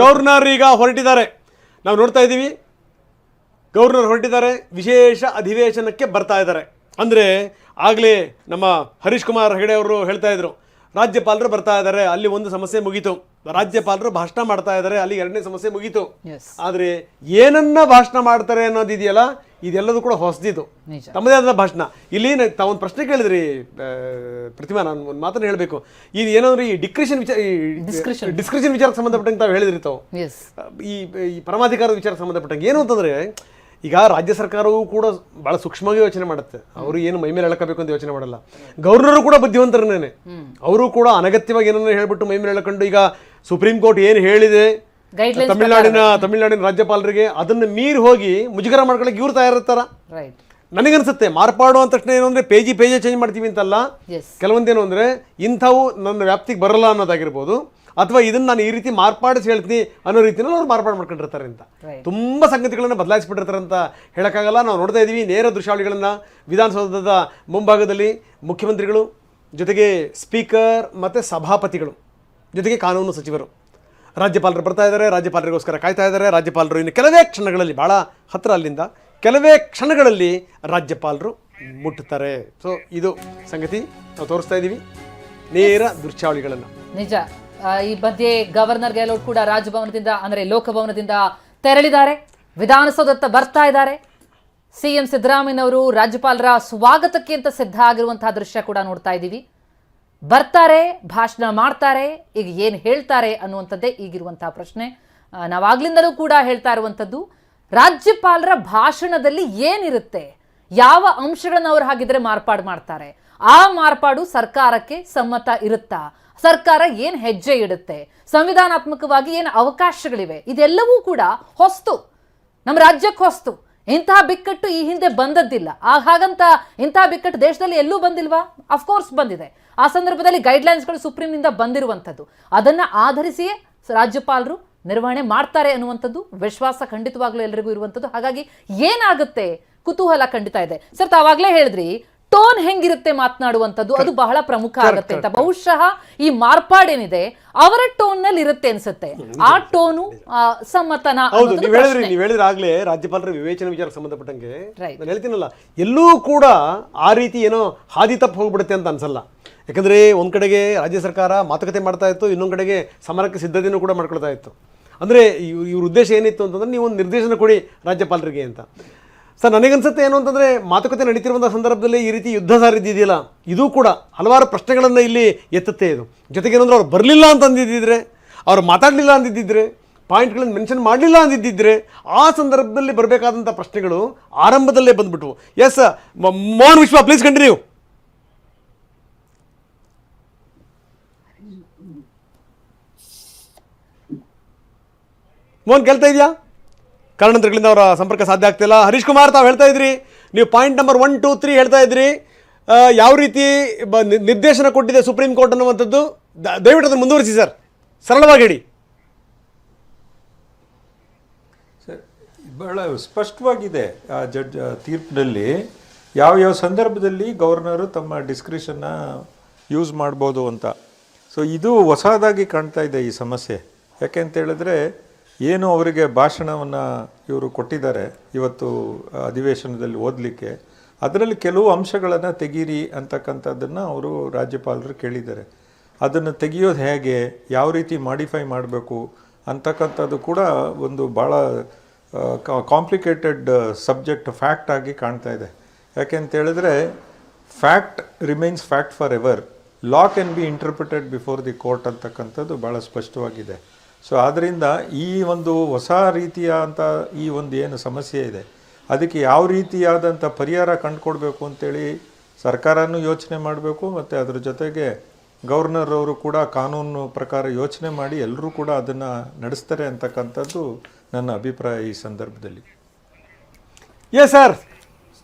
Governor ಈಗ ಹೊರಟಿದ್ದಾರೆ. ನಾವು ನೋಡ್ತಾ ಇದ್ದೀವಿ ಗವರ್ನರ್ ಹೊರಟಿದ್ದಾರೆ ವಿಶೇಷ ಅಧಿವೇಶನಕ್ಕೆ ಬರ್ತಾ ಇದ್ದಾರೆ. ಅಂದರೆ ಆಗಲೇ ನಮ್ಮ ಹರೀಶ್ ಕುಮಾರ್ ಹೆಗಡೆ ಅವರು ಹೇಳ್ತಾ ಇದ್ರು ರಾಜ್ಯಪಾಲರು ಬರ್ತಾ ಇದ್ದಾರೆ ಅಲ್ಲಿ ಒಂದು ಸಮಸ್ಯೆ ಮುಗೀತು. ರಾಜ್ಯಪಾಲರು ಭಾಷಣ ಮಾಡ್ತಾ ಇದ್ದಾರೆ ಅಲ್ಲಿ ಎರಡನೇ ಸಮಸ್ಯೆ ಮುಗೀತು. ಆದರೆ ಏನನ್ನ ಭಾಷಣ ಮಾಡ್ತಾರೆ ಅನ್ನೋದಿದೆಯಲ್ಲ ಇದೆಲ್ಲದೂ ಕೂಡ ಹೊಸದಿದು ತಮ್ಮದೇ ಆದ ಭಾಷಣ. ಇಲ್ಲಿ ತಾವೊಂದು ಪ್ರಶ್ನೆ ಕೇಳಿದ್ರಿ ಪ್ರತಿಮಾ ನಾನು ಒಂದು ಮಾತನ್ನು ಹೇಳಬೇಕು. ಇದು ಏನಂದ್ರೆ ಈ ಡಿಕ್ರಿಷನ್ ವಿಚಾರ ಡಿಸ್ಕ್ರಿಷನ್ ವಿಚಾರಕ್ಕೆ ಸಂಬಂಧಪಟ್ಟಂಗೆ ತಾವು ಹೇಳಿದ್ರಿ ತಾವು. ಈ ಈ ಪರಮಾಧಿಕಾರದ ವಿಚಾರಕ್ಕೆ ಸಂಬಂಧಪಟ್ಟಂಗೆ. ಏನು ಅಂತಂದ್ರೆ ಈಗ ರಾಜ್ಯ ಸರ್ಕಾರವೂ ಕೂಡ ಬಹಳ ಸೂಕ್ಷ್ಮವಾಗಿ ಯೋಚನೆ ಮಾಡುತ್ತೆ. ಅವರು ಏನು ಮೈ ಮೇಲೆ ಎಳ್ಕೋಬೇಕು ಅಂತ ಯೋಚನೆ ಮಾಡಲ್ಲ. ಗವರ್ನರ್ ಕೂಡ ಬುದ್ಧಿವಂತರನೇ ಅವರು ಕೂಡ ಅನಗತ್ಯವಾಗಿ ಏನನ್ನ ಹೇಳ್ಬಿಟ್ಟು ಮೈ ಮೇಲೆ ಎಳ್ಕೊಂಡು ಈಗ ಸುಪ್ರೀಂ ಕೋರ್ಟ್ ಏನು ಹೇಳಿದೆ ತಮಿಳುನಾಡಿನ ತಮಿಳ್ನಾಡಿನ ರಾಜ್ಯಪಾಲರಿಗೆ ಅದನ್ನ ಮೀರಿ ಹೋಗಿ ಮುಜುಗರ ಮಾಡ್ಕೊಳಕ್ಕೆ ಇವ್ರು ತಯಾರಿರ್ತಾರ? ನನಗನ್ಸುತ್ತೆ ಮಾರ್ಪಾಡು ಅಂದ ತಕ್ಷಣ ಏನು ಅಂದ್ರೆ ಪೇಜಿ ಪೇಜೇ ಚೇಂಜ್ ಮಾಡ್ತೀವಿ ಅಂತಲ್ಲ? ಕೆಲವೊಂದೇನು ಅಂದ್ರೆ ಇಂಥವು ನನ್ನ ವ್ಯಾಪ್ತಿಗೆ ಬರಲ್ಲ ಅನ್ನೋದಾಗಿರ್ಬೋದು. ಅಥವಾ ಇದನ್ನ ನಾನು ಈ ರೀತಿ ಮಾರ್ಪಾಡಿಸಿ ಹೇಳ್ತೀನಿ ಅನ್ನೋ ರೀತಿನಲ್ಲಿ ಅವ್ರು ಮಾರ್ಪಾಡು ಮಾಡ್ಕೊಂಡಿರ್ತಾರೆ ಅಂತ. ತುಂಬಾ ಸಂಗತಿಗಳನ್ನ ಬದಲಾಯಿಸ್ಬಿಟ್ಟಿರ್ತಾರೆ ಅಂತ ಹೇಳೋಕ್ಕಾಗಲ್ಲ. ನಾವು ನೋಡ್ತಾ ಇದೀವಿ ನೇರ ದೃಶ್ಯಾವಳಿಗಳನ್ನ ವಿಧಾನಸೌಧದ ಮುಂಭಾಗದಲ್ಲಿ ಮುಖ್ಯಮಂತ್ರಿಗಳು ಜೊತೆಗೆ ಸ್ಪೀಕರ್ ಮತ್ತೆ ಸಭಾಪತಿಗಳು ಜೊತೆಗೆ ಕಾನೂನು ಸಚಿವರು. ರಾಜ್ಯಪಾಲರು ಬರ್ತಾ ಇದ್ದಾರೆ, ರಾಜ್ಯಪಾಲರಿಗೋಸ್ಕರ ಕಾಯ್ತಾ ಇದ್ದಾರೆ. ರಾಜ್ಯಪಾಲರು ಇನ್ನು ಕೆಲವೇ ಕ್ಷಣಗಳಲ್ಲಿ, ಭಾಳ ಹತ್ರ ಅಲ್ಲಿಂದ, ಕೆಲವೇ ಕ್ಷಣಗಳಲ್ಲಿ ರಾಜ್ಯಪಾಲರು ಮುಟ್ಟುತ್ತಾರೆ. ಸೊ ಇದು ಸಂಗತಿ ನಾವು ತೋರಿಸ್ತಾ ಇದ್ದೀವಿ. ನೇರ ದೃಶ್ಯಾವಳಿಗಳನ್ನು ನಿಜ. ಈ ಮಧ್ಯೆ ಗವರ್ನರ್ ಗೆಹ್ಲೋಟ್ ಕೂಡ ರಾಜಭವನದಿಂದ, ಅಂದರೆ ಲೋಕಭವನದಿಂದ ತೆರಳಿದ್ದಾರೆ. ವಿಧಾನಸೌಧತ್ತ ಬರ್ತಾ ಇದ್ದಾರೆ. ಸಿಎಂ ಸಿದ್ದರಾಮಯ್ಯನವರು ರಾಜ್ಯಪಾಲರ ಸ್ವಾಗತಕ್ಕೆ ಅಂತ ಸಿದ್ಧ ಆಗಿರುವಂತಹ ದೃಶ್ಯ ಕೂಡ ನೋಡ್ತಾ ಇದ್ದೀವಿ. ಬರ್ತಾರೆ, ಭಾಷಣ ಮಾಡ್ತಾರೆ, ಈಗ ಏನು ಹೇಳ್ತಾರೆ ಅನ್ನುವಂಥದ್ದೇ ಈಗಿರುವಂತಹ ಪ್ರಶ್ನೆ. ನಾವಾಗ್ಲಿಂದಲೂ ಕೂಡ ಹೇಳ್ತಾ ಇರುವಂಥದ್ದು, ರಾಜ್ಯಪಾಲರ ಭಾಷಣದಲ್ಲಿ ಏನಿರುತ್ತೆ? ಯಾವ ಅಂಶಗಳನ್ನು ಅವ್ರು ಹಾಗಿದ್ರೆ ಮಾರ್ಪಾಡು ಮಾಡ್ತಾರೆ? ಆ ಮಾರ್ಪಾಡು ಸರ್ಕಾರಕ್ಕೆ ಸಮ್ಮತ ಇರುತ್ತಾ? ಸರ್ಕಾರ ಏನ್ ಹೆಜ್ಜೆ ಇಡುತ್ತೆ? ಸಂವಿಧಾನಾತ್ಮಕವಾಗಿ ಏನು ಅವಕಾಶಗಳಿವೆ? ಇದೆಲ್ಲವೂ ಕೂಡ ಹೊಸ್ತು. ನಮ್ಮ ರಾಜ್ಯಕ್ಕೆ ಹೊಸ್ತು. ಇಂತಹ ಬಿಕ್ಕಟ್ಟು ಈ ಹಿಂದೆ ಬಂದದ್ದಿಲ್ಲ. ಹಾಗಂತ ಇಂತಹ ಬಿಕ್ಕಟ್ಟು ದೇಶದಲ್ಲಿ ಎಲ್ಲೂ ಬಂದಿಲ್ವಾ? ಅಫ್ಕೋರ್ಸ್ ಬಂದಿದೆ. ಆ ಸಂದರ್ಭದಲ್ಲಿ ಗೈಡ್ಲೈನ್ಸ್ಗಳು ಸುಪ್ರೀಂನಿಂದ ಬಂದಿರುವಂಥದ್ದು. ಅದನ್ನ ಆಧರಿಸಿಯೇ ರಾಜ್ಯಪಾಲರು ನಿರ್ವಹಣೆ ಮಾಡ್ತಾರೆ ಅನ್ನುವಂಥದ್ದು ವಿಶ್ವಾಸ ಖಂಡಿತವಾಗ್ಲೂ ಎಲ್ಲರಿಗೂ ಇರುವಂಥದ್ದು. ಹಾಗಾಗಿ ಏನಾಗುತ್ತೆ? ಕುತೂಹಲ ಖಂಡಿತ ಇದೆ. ಸರ್, ತಾವಾಗಲೇ ಹೇಳಿದ್ರಿ ಟೋನ್ ಹೆಂಗಿರುತ್ತೆ ಮಾತನಾಡುವಂಥದ್ದು ಅದು ಬಹಳ ಪ್ರಮುಖ ಆಗುತ್ತೆ ಅಂತ. ಬಹುಶಃ ಈ ಮಾರ್ಪಾಡೇನಿದೆ ಅವರ ಟೋನ್ನಲ್ಲಿ ಇರುತ್ತೆ ಅನ್ಸುತ್ತೆ. ಆ ಟೋನು ಸಮ್ಮತನ ಹೌದು ನೀವು ಹೇಳಿದ್ರಿ ನೀವು ಹೇಳಿದ್ರೆ ಆಗ್ಲೇ ರಾಜ್ಯಪಾಲರ ವಿವೇಚನೆ ವಿಚಾರಕ್ಕೆ ಸಂಬಂಧಪಟ್ಟಂಗೆ. ನಾನು ಹೇಳ್ತೀನಲ್ಲ ಎಲ್ಲೂ ಕೂಡ ಆ ರೀತಿ ಏನೋ ಹಾದಿ ತಪ್ಪು ಹೋಗ್ಬಿಡುತ್ತೆ ಅಂತ ಅನ್ಸಲ್ಲ. ಯಾಕಂದ್ರೆ ಒಂದ್ ಕಡೆಗೆ ರಾಜ್ಯ ಸರ್ಕಾರ ಮಾತುಕತೆ ಮಾಡ್ತಾ ಇತ್ತು ಇನ್ನೊಂದ್ ಕಡೆಗೆ ಸಮರಕ್ಕೆ ಸಿದ್ಧತೆಯನ್ನು ಕೂಡ ಮಾಡ್ಕೊಳ್ತಾ ಇತ್ತು. ಅಂದ್ರೆ ಇವ್ರ ಉದ್ದೇಶ ಏನಿತ್ತು ಅಂತಂದ್ರೆ ನೀವು ಒಂದು ನಿರ್ದೇಶನ ಕೊಡಿ ರಾಜ್ಯಪಾಲರಿಗೆ ಅಂತ. ಸರ್, ನನಗನ್ಸುತ್ತೆ ಏನು ಅಂತಂದರೆ ಮಾತುಕತೆ ನಡೀತಿರುವಂಥ ಸಂದರ್ಭದಲ್ಲಿ ಈ ರೀತಿ ಯುದ್ಧ ಸಾರಿದ್ದಿದೆಯಲ್ಲ, ಇದು ಕೂಡ ಹಲವಾರು ಪ್ರಶ್ನೆಗಳನ್ನು ಇಲ್ಲಿ ಎತ್ತುತ್ತೆ ಇದು. ಜೊತೆಗೆ ಏನಂದ್ರೆ ಅವ್ರು ಬರಲಿಲ್ಲ ಅಂತ ಅಂದಿದ್ದಿದ್ರೆ, ಅವ್ರು ಮಾತಾಡಲಿಲ್ಲ ಅಂದಿದ್ದಿದ್ರೆ, ಪಾಯಿಂಟ್ಗಳನ್ನು ಮೆನ್ಷನ್ ಮಾಡಲಿಲ್ಲ ಅಂದಿದ್ದಿದ್ರೆ, ಆ ಸಂದರ್ಭದಲ್ಲಿ ಬರಬೇಕಾದಂಥ ಪ್ರಶ್ನೆಗಳು ಆರಂಭದಲ್ಲೇ ಬಂದ್ಬಿಟ್ವು. ಎಸ್ ಮೋಹನ್ ವಿಶ್ವ ಪ್ಲೀಸ್ ಕಂಟಿನ್ಯೂ ಮೋಹನ್ ಕೇಳ್ತಾ ಇದೆಯಾ? ಕಾರಣಾಂತರಗಳಿಂದ ಅವರ ಸಂಪರ್ಕ ಸಾಧ್ಯ ಆಗ್ತಿಲ್ಲ. ಹರೀಶ್ ಕುಮಾರ್, ತಾವು ಹೇಳ್ತಾ ಇದ್ರಿ. ನೀವು point number one two three ಹೇಳ್ತಾ ಇದ್ರಿ. ಯಾವ ರೀತಿ ನಿರ್ದೇಶನ ಕೊಟ್ಟಿದೆ ಸುಪ್ರೀಂ ಕೋರ್ಟ್ ಅನ್ನುವಂಥದ್ದು? ದಯವಿಟ್ಟು ಅದನ್ನು ಮುಂದುವರಿಸಿ ಸರ್. ಸರಳವಾಗಿ ಹೇಳಿ. ಸರ್, ಬಹಳ ಸ್ಪಷ್ಟವಾಗಿದೆ ಆ ಜಡ್ಜ್ ತೀರ್ಪಿನಲ್ಲಿ. ಯಾವ ಯಾವ ಸಂದರ್ಭದಲ್ಲಿ ಗವರ್ನರು ತಮ್ಮ ಡಿಸ್ಕ್ರಿಷನ್ನ ಯೂಸ್ ಮಾಡ್ಬೋದು ಅಂತ. ಸೊ ಇದು ಹೊಸದಾಗಿ ಕಾಣ್ತಾ ಇದೆ ಈ ಸಮಸ್ಯೆ. ಯಾಕೆ ಅಂತ ಹೇಳಿದ್ರೆ ಏನು ಅವರಿಗೆ ಭಾಷಣವನ್ನು ಇವರು ಕೊಟ್ಟಿದ್ದಾರೆ ಇವತ್ತು ಅಧಿವೇಶನದಲ್ಲಿ ಓದಲಿಕ್ಕೆ, ಅದರಲ್ಲಿ ಕೆಲವು ಅಂಶಗಳನ್ನು ತೆಗೀರಿ ಅಂತಕ್ಕಂಥದ್ದನ್ನು ಅವರು ರಾಜ್ಯಪಾಲರು ಕೇಳಿದ್ದಾರೆ. ಅದನ್ನು ತೆಗೆಯೋದು ಹೇಗೆ, ಯಾವ ರೀತಿ ಮಾಡಿಫೈ ಮಾಡಬೇಕು ಅಂತಕ್ಕಂಥದ್ದು ಕೂಡ ಒಂದು ಭಾಳ ಕಾಂಪ್ಲಿಕೇಟೆಡ್ ಸಬ್ಜೆಕ್ಟ್ ಫ್ಯಾಕ್ಟ್ ಆಗಿ ಕಾಣ್ತಾ ಇದೆ. ಯಾಕೆ ಹೇಳಿದ್ರೆ fact remains fact for ever law can be interpreted before the court ಅಂತಕ್ಕಂಥದ್ದು ಭಾಳ ಸ್ಪಷ್ಟವಾಗಿದೆ. ಸೊ ಆದ್ದರಿಂದ ಈ ಒಂದು ಹೊಸ ರೀತಿಯ ಅಂತ ಈ ಒಂದು ಏನು ಸಮಸ್ಯೆ ಇದೆ. ಅದಕ್ಕೆ ಯಾವ ರೀತಿಯಾದಂಥ ಪರಿಹಾರ ಕಂಡುಕೊಡ್ಬೇಕು ಅಂತೇಳಿ ಸರ್ಕಾರನೂ ಯೋಚನೆ ಮಾಡಬೇಕು ಮತ್ತು ಅದರ ಜೊತೆಗೆ ಗವರ್ನರ್ ಅವರು ಕೂಡ ಕಾನೂನು ಪ್ರಕಾರ ಯೋಚನೆ ಮಾಡಿ ಎಲ್ಲರೂ ಕೂಡ ಅದನ್ನು ನಡೆಸ್ತಾರೆ ಅಂತಕ್ಕಂಥದ್ದು ನನ್ನ ಅಭಿಪ್ರಾಯ ಈ ಸಂದರ್ಭದಲ್ಲಿ. ಎಸ್ ಸರ್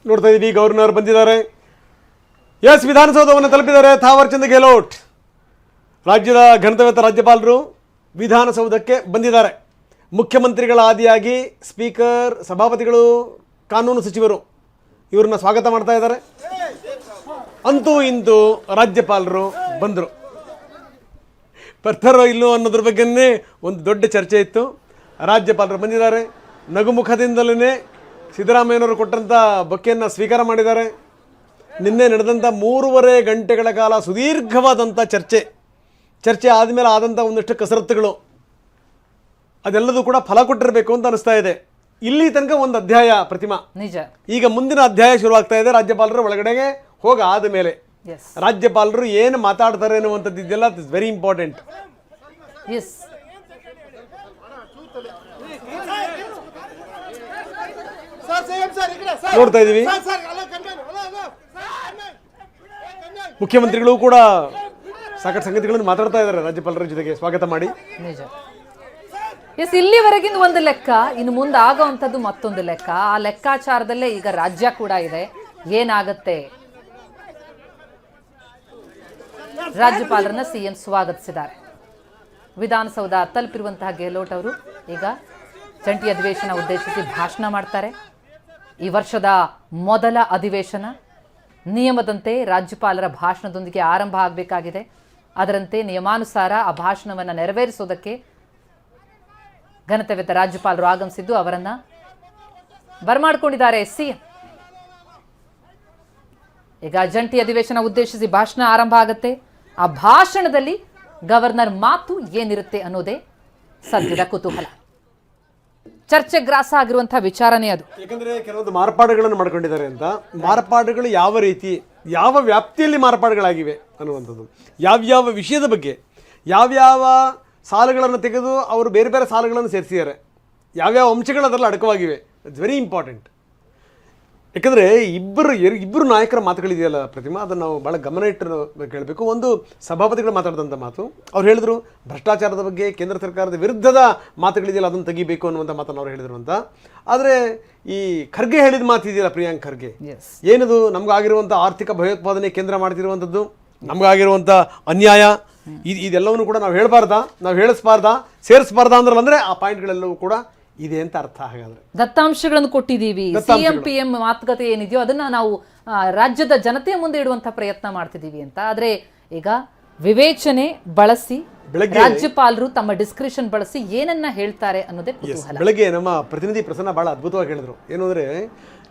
ನೋಡ್ತಾ ಇದ್ದೀವಿ ಗವರ್ನರ್ ಬಂದಿದ್ದಾರೆ. ಎಸ್ ವಿಧಾನಸೌಧವನ್ನು ತಲುಪಿದ್ದಾರೆ ಥಾವರ್ ಚಂದ್ ಗೆಹ್ಲೋಟ್. ರಾಜ್ಯದ ಗಣತವ್ಯತ ರಾಜ್ಯಪಾಲರು. ವಿಧಾನಸೌಧಕ್ಕೆ ಬಂದಿದ್ದಾರೆ. ಮುಖ್ಯಮಂತ್ರಿಗಳ ಆದಿಯಾಗಿ ಸ್ಪೀಕರ್, ಸಭಾಪತಿಗಳು, ಕಾನೂನು ಸಚಿವರು ಇವರನ್ನ ಸ್ವಾಗತ ಮಾಡ್ತಾ ಇದ್ದಾರೆ. ಅಂತೂ ಇಂದು ರಾಜ್ಯಪಾಲರು ಬಂದರು. ಬರ್ತಾರೋ ಇಲ್ಲೋ ಅನ್ನೋದ್ರ ಬಗ್ಗೆನೇ ಒಂದು ದೊಡ್ಡ ಚರ್ಚೆ ಇತ್ತು. ರಾಜ್ಯಪಾಲರು ಬಂದಿದ್ದಾರೆ. ನಗುಮುಖದಿಂದಲೇ ಸಿದ್ದರಾಮಯ್ಯನವರು ಕೊಟ್ಟಂಥ ಬೊಕ್ಕೆಯನ್ನು ಸ್ವೀಕಾರ ಮಾಡಿದ್ದಾರೆ. ನಿನ್ನೆ ನಡೆದಂಥ ಮೂರುವರೆ ಗಂಟೆಗಳ ಕಾಲ ಸುದೀರ್ಘವಾದಂಥ ಚರ್ಚೆ. ಚರ್ಚೆ ಆದಮೇಲೆ ಆದಂಥ ಒಂದಷ್ಟು ಕಸರತ್ತುಗಳು. ಅದೆಲ್ಲದೂ ಕೂಡ ಫಲ ಕೊಟ್ಟಿರಬೇಕು ಅಂತ ಅನಿಸ್ತಾ ಇದೆ. ಇಲ್ಲಿ ತನಕ ಒಂದು ಅಧ್ಯಾಯ ಪ್ರತಿಮಾ. ನಿಜ. ಈಗ ಮುಂದಿನ ಅಧ್ಯಾಯ ಶುರುವಾಗ್ತಾ ಇದೆ. ರಾಜ್ಯಪಾಲರು ಒಳಗಡೆಗೆ ಹೋಗ ಆದ ಮೇಲೆ ಎಸ್ ರಾಜ್ಯಪಾಲರು ಏನು ಮಾತಾಡ್ತಾರೆ ಅನ್ನುವಂಥದ್ದು ಇದೆಲ್ಲ ಇಸ್ ವೆರಿ ಇಂಪಾರ್ಟೆಂಟ್ ಎಸ್ ನೋಡ್ತಾ ಇದ್ದೀವಿ. ಮುಖ್ಯಮಂತ್ರಿಗಳು ಕೂಡ ಸಾಕಷ್ಟು ಸಂಗತಿಗಳನ್ನು ಮಾತಾಡ್ತಾ ಇದ್ದಾರೆ ರಾಜ್ಯಪಾಲರ ಜೊತೆಗೆ. ಸ್ವಾಗತ ಮಾಡಿ. ನಿಜ. ಎಸ್ ಇಲ್ಲಿವರೆಗಿನ ಒಂದು ಲೆಕ್ಕ, ಇನ್ನು ಮುಂದೆ ಆಗೋವಂಥದ್ದು ಮತ್ತೊಂದು ಲೆಕ್ಕ. ಆ ಲೆಕ್ಕಾಚಾರದಲ್ಲೇ ಈಗ ರಾಜ್ಯ ಕೂಡ ಇದೆ. ಏನಾಗತ್ತೆ? ರಾಜ್ಯಪಾಲರನ್ನ ಸಿಎಂ ಸ್ವಾಗತಿಸಿದ್ದಾರೆ. ವಿಧಾನಸೌಧ ತಲುಪಿರುವಂತಹ ಗೆಹ್ಲೋಟ್ ಅವರು ಈಗ ಜಂಟಿ ಅಧಿವೇಶನ ಉದ್ದೇಶಿಸಿ ಭಾಷಣ ಮಾಡ್ತಾರೆ. ಈ ವರ್ಷದ ಮೊದಲ ಅಧಿವೇಶನ. ನಿಯಮದಂತೆ ರಾಜ್ಯಪಾಲರ ಭಾಷಣದೊಂದಿಗೆ ಆರಂಭ ಆಗಬೇಕಾಗಿದೆ. ಅದರಂತೆ ನಿಯಮಾನುಸಾರ ಆ ಭಾಷಣವನ್ನು ನೆರವೇರಿಸೋದಕ್ಕೆ ಘನತೆವೆತ್ತ ರಾಜ್ಯಪಾಲರು ಆಗಮಿಸಿದ್ದು ಅವರನ್ನ ಬರಮಾಡಿಕೊಂಡಿದ್ದಾರೆ ಸಿಎಂ. ಈಗ ಜಂಟಿ ಅಧಿವೇಶನ ಉದ್ದೇಶಿಸಿ ಭಾಷಣ ಆರಂಭ ಆಗುತ್ತೆ. ಆ ಭಾಷಣದಲ್ಲಿ ಗವರ್ನರ್ ಮಾತು ಏನಿರುತ್ತೆ ಅನ್ನೋದೇ ಸದ್ಯದ ಕುತೂಹಲ. ಚರ್ಚೆ ಗ್ರಾಸ ಆಗಿರುವಂತಹ ವಿಚಾರನೇ ಅದು. ಯಾಕಂದ್ರೆ ಕೆಲವೊಂದು ಮಾರ್ಪಾಡುಗಳನ್ನು ಮಾಡ್ಕೊಂಡಿದ್ದಾರೆ ಅಂತ. ಮಾರ್ಪಾಡುಗಳು ಯಾವ ರೀತಿ ಯಾವ ವ್ಯಾಪ್ತಿಯಲ್ಲಿ ಮಾರ್ಪಾಡುಗಳಾಗಿವೆ ಅನ್ನುವಂಥದ್ದು. ಯಾವ್ಯಾವ ವಿಷಯದ ಬಗ್ಗೆ ಯಾವ್ಯಾವ ಸಾಲುಗಳನ್ನು ತೆಗೆದು ಅವರು ಬೇರೆ ಬೇರೆ ಸಾಲುಗಳನ್ನು ಸೇರಿಸಿದ್ದಾರೆ ಯಾವ್ಯಾವ ಅಂಶಗಳು ಅದರಲ್ಲಿ ಅಡಕವಾಗಿವೆ ಇಟ್ಸ್ ವೆರಿ ಇಂಪಾರ್ಟೆಂಟ್ ಯಾಕಂದರೆ ಇಬ್ಬರು ಇಬ್ಬರು ನಾಯಕರ ಮಾತುಗಳಿದೆಯಲ್ಲ ಪ್ರತಿಮಾ ಅದನ್ನು ನಾವು ಭಾಳ ಗಮನ ಇಟ್ಟು ಕೇಳಬೇಕು. ಒಂದು ಸಭಾಪತಿಗಳು ಮಾತಾಡಿದಂಥ ಮಾತು. ಅವ್ರು ಹೇಳಿದ್ರು ಭ್ರಷ್ಟಾಚಾರದ ಬಗ್ಗೆ ಕೇಂದ್ರ ಸರ್ಕಾರದ ವಿರುದ್ಧದ ಮಾತುಗಳಿದೆಯಲ್ಲ ಅದನ್ನು ತೆಗಿಬೇಕು ಅನ್ನುವಂಥ ಮಾತನ್ನು ಅವ್ರು ಹೇಳಿದ್ರು ಅಂತ. ಆದರೆ ಈ ಖರ್ಗೆ ಹೇಳಿದ ಮಾತು ಇದೆಯಲ್ಲ ಪ್ರಿಯಾಂಕ್ ಖರ್ಗೆ? ಏನದು? ನಮಗಾಗಿರುವಂಥ ಆರ್ಥಿಕ ಭಯೋತ್ಪಾದನೆ ಕೇಂದ್ರ ಮಾಡ್ತಿರುವಂಥದ್ದು ನಮಗಾಗಿರುವಂಥ ಅನ್ಯಾಯ? ಇದು ಇದೆಲ್ಲವನ್ನು ಕೂಡ ನಾವು ಹೇಳಬಾರ್ದಾ? ನಾವು ಹೇಳಿಸ್ಬಾರ್ದಾ? ಸೇರಿಸ್ಬಾರ್ದಾ ಅಂದ್ರೆ ಅಂದರೆ ಆ ಪಾಯಿಂಟ್ಗಳೆಲ್ಲವೂ ಕೂಡ ಇದೆ ಅಂತ ಅರ್ಥ ಹಾಗಾದ್ರೆ. ದತ್ತಾಂಶಗಳನ್ನು ಕೊಟ್ಟಿದ್ದೀವಿ. ಸಿಎಂ ಪಿ ಎಂ ಮಾತುಕತೆ ಏನಿದೆಯೋ ಅದನ್ನ ನಾವು ರಾಜ್ಯದ ಜನತೆಯ ಮುಂದೆ ಇಡುವಂತ ಪ್ರಯತ್ನ ಮಾಡ್ತಿದ್ದೀವಿ ಅಂತ. ಆದ್ರೆ ಈಗ ವಿವೇಚನೆ ಬಳಸಿ ರಾಜ್ಯಪಾಲರು ತಮ್ಮ ಡಿಸ್ಕ್ರಿಷನ್ ಬಳಸಿ ಏನನ್ನ ಹೇಳ್ತಾರೆ ಅನ್ನೋದೇ ಬೆಳಗ್ಗೆ ನಮ್ಮ ಪ್ರತಿನಿಧಿ ಪ್ರಸನ್ನ ಬಹಳ ಅದ್ಭುತವಾಗಿ ಹೇಳಿದ್ರು. ಏನು ಅಂದ್ರೆ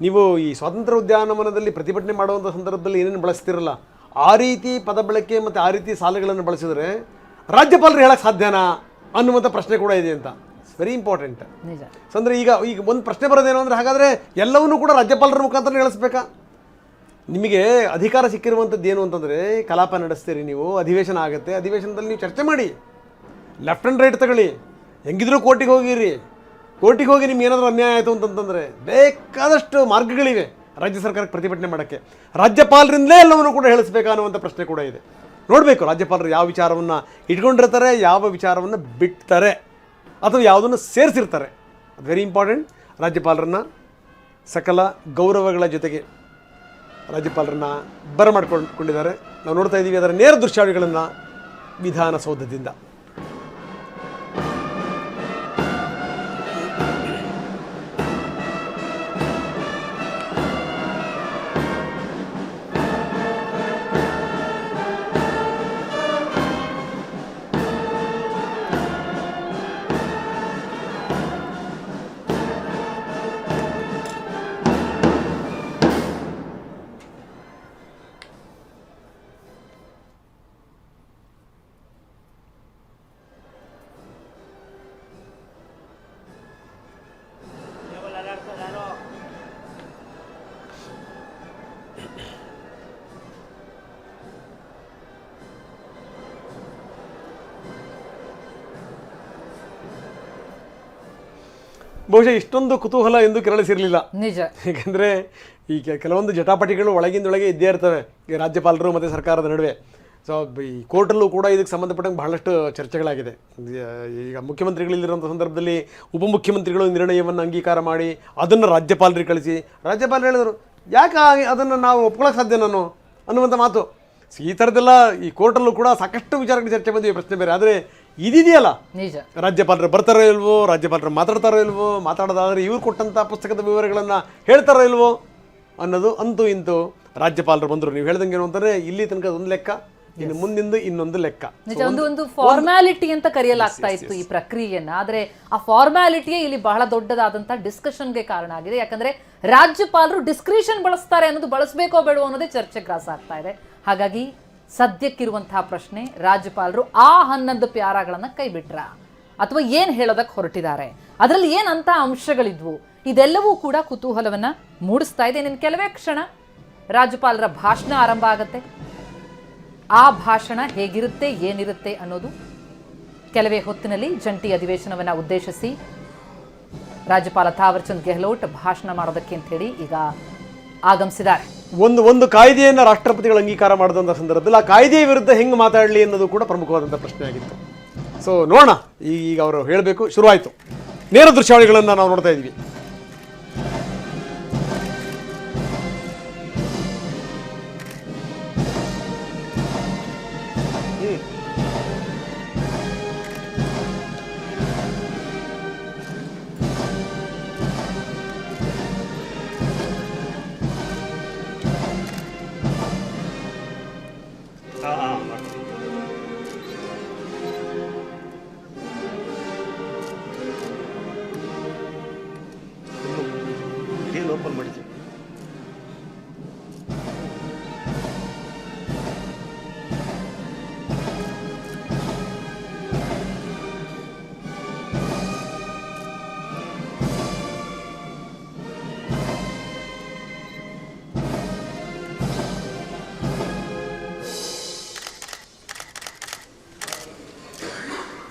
ನೀವು ಈ ಸ್ವಾತಂತ್ರ್ಯ ಉದ್ಯಾನವನದಲ್ಲಿ ಪ್ರತಿಭಟನೆ ಮಾಡುವಂತ ಸಂದರ್ಭದಲ್ಲಿ ಏನೇನು ಬಳಸ್ತಿರಲ್ಲ ಆ ರೀತಿ ಪದ ಬಳಕೆ ಮತ್ತೆ ಆ ರೀತಿ ಸಾಲುಗಳನ್ನು ಬಳಸಿದ್ರೆ ರಾಜ್ಯಪಾಲರು ಹೇಳಕ್ಕೆ ಸಾಧ್ಯನಾ ಅನ್ನುವಂಥ ಪ್ರಶ್ನೆ ಕೂಡ ಇದೆ ಅಂತ. ವೆರಿ ಇಂಪಾರ್ಟೆಂಟ್ ಅಂದ್ರೆ ಸೊ ಅಂದರೆ ಈಗ ಈಗ ಒಂದು ಪ್ರಶ್ನೆ ಬರೋದೇನು ಅಂದರೆ ಹಾಗಾದರೆ ಎಲ್ಲವನ್ನೂ ಕೂಡ ರಾಜ್ಯಪಾಲರ ಮುಖಾಂತರ ನಡೆಸಬೇಕಾ ನಿಮಗೆ ಅಧಿಕಾರ ಸಿಕ್ಕಿರುವಂಥದ್ದು ಏನು ಅಂತಂದರೆ ಕಲಾಪ ನಡೆಸ್ತೀರಿ ನೀವು ಅಧಿವೇಶನ ಆಗುತ್ತೆ ಅಧಿವೇಶನದಲ್ಲಿ ನೀವು ಚರ್ಚೆ ಮಾಡಿ. ಲೆಫ್ಟ್ ಆ್ಯಂಡ್ ರೈಟ್ ತಗೊಳ್ಳಿ. ಹೆಂಗಿದ್ರೂ ಕೋರ್ಟಿಗೆ ಹೋಗಿರಿ. ಕೋರ್ಟಿಗೆ ಹೋಗಿ ನಿಮ್ಗೆ ಏನಾದರೂ ಅನ್ಯಾಯ ಆಯಿತು ಅಂತಂತಂದರೆ ಬೇಕಾದಷ್ಟು ಮಾರ್ಗಗಳಿವೆ ರಾಜ್ಯ ಸರ್ಕಾರಕ್ಕೆ ಪ್ರತಿಭಟನೆ ಮಾಡೋಕ್ಕೆ. ರಾಜ್ಯಪಾಲರಿಂದಲೇ ಎಲ್ಲವನ್ನು ಕೂಡ ಹೇಳಿಸ್ಬೇಕಾ ಅನ್ನುವಂಥ ಪ್ರಶ್ನೆ ಕೂಡ ಇದೆ. ನೋಡಬೇಕು ರಾಜ್ಯಪಾಲರು ಯಾವ ವಿಚಾರವನ್ನು ಇಟ್ಕೊಂಡಿರ್ತಾರೆ ಯಾವ ವಿಚಾರವನ್ನು ಬಿಡ್ತಾರೆ. ಅಥವಾ ಯಾವುದನ್ನು ಸೇರಿಸಿರ್ತಾರೆ. ವೆರಿ ಇಂಪಾರ್ಟೆಂಟ್ ರಾಜ್ಯಪಾಲರನ್ನು ಸಕಲ ಗೌರವಗಳ ಜೊತೆಗೆ ರಾಜ್ಯಪಾಲರನ್ನ ಕೊಂಡಿದ್ದಾರೆ ನಾವು ನೋಡ್ತಾ ಇದ್ದೀವಿ ಅದರ ನೇರ ದೃಶ್ಯಾವಳಿಗಳನ್ನು ವಿಧಾನಸೌಧದಿಂದ. ಬಹುಶಃ ಇಷ್ಟೊಂದು ಕುತೂಹಲ ಎಂದು ಕೆರಳಿಸಿರಲಿಲ್ಲ. ನಿಜ. ಏಕೆಂದರೆ ಈ ಕೆಲವೊಂದು ಜಟಾಪಟಿಗಳು ಒಳಗಿಂದೊಳಗೆ ಇದ್ದೇ ಇರ್ತವೆ ಈ ರಾಜ್ಯಪಾಲರು ಮತ್ತು ಸರ್ಕಾರದ ನಡುವೆ. ಸೊ ಈ ಕೋರ್ಟಲ್ಲೂ ಕೂಡ ಇದಕ್ಕೆ ಸಂಬಂಧಪಟ್ಟಂಗೆ ಬಹಳಷ್ಟು ಚರ್ಚೆಗಳಾಗಿದೆ. ಈಗ ಮುಖ್ಯಮಂತ್ರಿಗಳಿಲ್ಲಿರುವಂಥ ಸಂದರ್ಭದಲ್ಲಿ ಉಪಮುಖ್ಯಮಂತ್ರಿಗಳು ನಿರ್ಣಯವನ್ನು ಅಂಗೀಕಾರ ಮಾಡಿ ಅದನ್ನು ರಾಜ್ಯಪಾಲರಿಗೆ ಕಳಿಸಿ. ರಾಜ್ಯಪಾಲರು ಹೇಳಿದರು ಯಾಕೆ ಅದನ್ನು ನಾವು ಒಪ್ಕೊಳ್ಳೋಕೆ ಸಾಧ್ಯ ನಾನು? ಅನ್ನುವಂಥ ಮಾತು. ಈ ಥರದ್ದೆಲ್ಲ ಈ ಕೋರ್ಟಲ್ಲೂ ಕೂಡ ಸಾಕಷ್ಟು ವಿಚಾರಗಳು ಚರ್ಚೆ ಬಂದಿವೆ ಪ್ರಶ್ನೆ ಬೇರೆ. ಆದರೆ ಇದಿದೆಯಲ್ಲ? ನಿಜ. ರಾಜ್ಯಪಾಲರು ಬರ್ತಾರೋ ಇಲ್ವೋ ರಾಜ್ಯಪಾಲರು ಮಾತಾಡ್ತಾರೋ ಇಲ್ವೋ ಮಾತಾಡೋದಾದ್ರೆ ಇವ್ರು ಕೊಟ್ಟಂಥ ಪುಸ್ತಕದ ವಿವರಗಳನ್ನ ಹೇಳ್ತಾರೋ ಇಲ್ವೋ ಅನ್ನೋದು ಅಂತೂ ಇಂತೂ ರಾಜ್ಯಪಾಲರು ಬಂದರು. ನೀವು ಹೇಳ್ದಂಗೆ ಏನು ಅಂತಂದರೆ ಇಲ್ಲಿ ತನಕ ಒಂದು ಲೆಕ್ಕ ಇನ್ನು ಮುಂದಿಂದು ಇನ್ನೊಂದು ಲೆಕ್ಕ. ನಿಜ ಒಂದು ಒಂದು ಫಾರ್ಮ್ಯಾಲಿಟಿ ಅಂತ ಕರೆಯಲಾಗ್ತಾ ಇತ್ತು ಈ ಪ್ರಕ್ರಿಯೆಯನ್ನ. ಆದ್ರೆ ಆ ಫಾರ್ಮ್ಯಾಲಿಟಿಯೇ ಇಲ್ಲಿ ಬಹಳ ದೊಡ್ಡದಾದಂತಹ ಡಿಸ್ಕಷನ್ಗೆ ಕಾರಣ ಆಗಿದೆ. ಯಾಕಂದ್ರೆ ರಾಜ್ಯಪಾಲರು ಡಿಸ್ಕ್ರಿಷನ್ ಬಳಸ್ತಾರೆ ಅನ್ನೋದು ಬಳಸಬೇಕೋ ಬೇಡವೋ ಅನ್ನೋದೇ ಚರ್ಚೆ ಗ್ರಾಸ ಆಗ್ತಾ ಇದೆ. ಹಾಗಾಗಿ ಸದ್ಯಕ್ಕಿರುವಂತಹ ಪ್ರಶ್ನೆ, ರಾಜ್ಯಪಾಲರು ಆ ಹನ್ನೊಂದು ಪ್ಯಾರಾಗಳನ್ನ ಕೈ ಬಿಟ್ರ ಅಥವಾ ಏನ್ ಹೇಳೋದಕ್ಕೆ ಹೊರಟಿದ್ದಾರೆ? ಅದರಲ್ಲಿ ಏನಂತ ಅಂಶಗಳಿದ್ವು? ಇದೆಲ್ಲವೂ ಕೂಡ ಕುತೂಹಲವನ್ನ ಮೂಡಿಸ್ತಾ ಇದೆ ಇನ್ನು ಕೆಲವೇ ಕ್ಷಣ. ರಾಜ್ಯಪಾಲರ ಭಾಷಣ ಆರಂಭ ಆಗತ್ತೆ. ಆ ಭಾಷಣ ಹೇಗಿರುತ್ತೆ, ಏನಿರುತ್ತೆ ಅನ್ನೋದು ಕೆಲವೇ ಹೊತ್ತಿನಲ್ಲಿ ಜಂಟಿ ಅಧಿವೇಶನವನ್ನು ಉದ್ದೇಶಿಸಿ ರಾಜ್ಯಪಾಲ ಥಾವರ್ಚಂದ್ ಗೆಹ್ಲೋಟ್ ಭಾಷಣ ಮಾಡೋದಕ್ಕೆ ಅಂತ ಹೇಳಿ ಈಗ ಆಗಮಿಸಿದ್ದಾರೆ. ಒಂದು ಒಂದು ಕಾಯ್ದೆಯನ್ನು ರಾಷ್ಟ್ರಪತಿಗಳು ಅಂಗೀಕಾರ ಮಾಡಿದಂಥ ಸಂದರ್ಭದಲ್ಲಿ ಆ ಕಾಯ್ದೆಯ ವಿರುದ್ಧ ಹೆಂಗೆ ಮಾತಾಡಲಿ ಅನ್ನೋದು ಕೂಡ ಪ್ರಮುಖವಾದಂಥ ಪ್ರಶ್ನೆ ಆಗಿತ್ತು ಸೊ ನೋಡೋಣ. ಈಗ ಅವರು ಹೇಳಬೇಕು, ಶುರುವಾಯಿತು. ನೇರ ದೃಶ್ಯಾವಳಿಗಳನ್ನು ನಾವು ನೋಡ್ತಾ ಇದ್ವಿ